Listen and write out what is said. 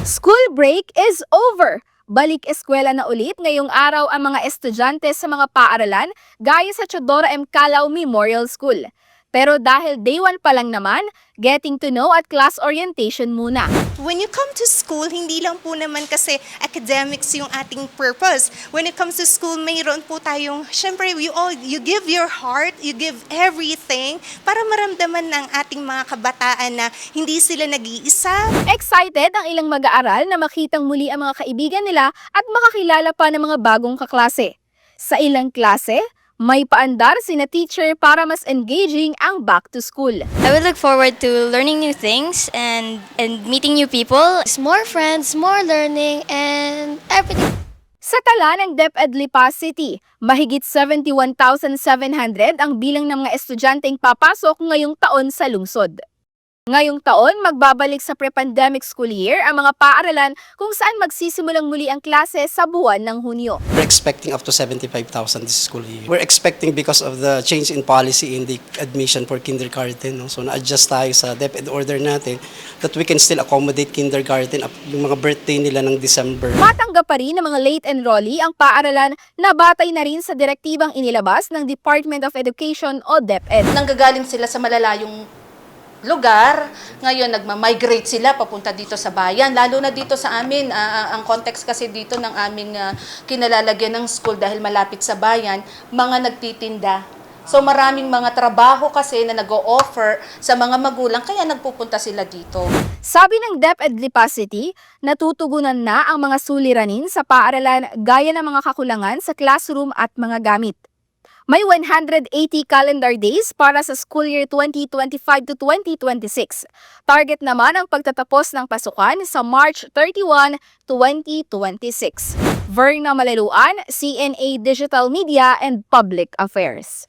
School break is over. Balik eskwela na ulit ngayong araw ang mga estudyante sa mga paaralan gaya sa Chodora M. Calao Memorial School. Pero dahil day 1 pa lang naman, getting to know at class orientation muna. When you come to school, hindi lang po naman kasi academics yung ating purpose. When it comes to school, mayroon po tayong, syempre, you, all, you give your heart, you give everything para maramdaman ng ating mga kabataan na hindi sila nag-iisa. Excited ang ilang mag-aaral na makitang muli ang mga kaibigan nila at makakilala pa ng mga bagong kaklase. Sa ilang klase, may paandar sina teacher para mas engaging ang back to school. I would look forward to learning new things and and meeting new people. It's more friends, more learning, and everything. Sa tala ng DepEd Lipa City, mahigit 71,700 ang bilang ng mga estudyanteng papasok ngayong taon sa lungsod. Ngayong taon, magbabalik sa pre-pandemic school year ang mga paaralan kung saan magsisimulang muli ang klase sa buwan ng Hunyo. We're expecting up to 75,000 this school year. We're expecting because of the change in policy in the admission for kindergarten. No? So na-adjust tayo sa DepEd order natin that we can still accommodate kindergarten up yung mga birthday nila ng December. Matanggap pa rin ng mga late enrollee ang paaralan na batay na rin sa direktibang inilabas ng Department of Education o DepEd. nanggagaling sila sa malalayong lugar, ngayon nagma-migrate sila papunta dito sa bayan. Lalo na dito sa amin, ah, ang context kasi dito ng aming ah, kinalalagyan ng school dahil malapit sa bayan, mga nagtitinda. So maraming mga trabaho kasi na nag-o-offer sa mga magulang, kaya nagpupunta sila dito. Sabi ng DepEd Lipa City, natutugunan na ang mga suliranin sa paaralan gaya ng mga kakulangan sa classroom at mga gamit. May 180 calendar days para sa school year 2025 to 2026. Target naman ang pagtatapos ng pasukan sa March 31, 2026. Verna Maleluan, CNA Digital Media and Public Affairs.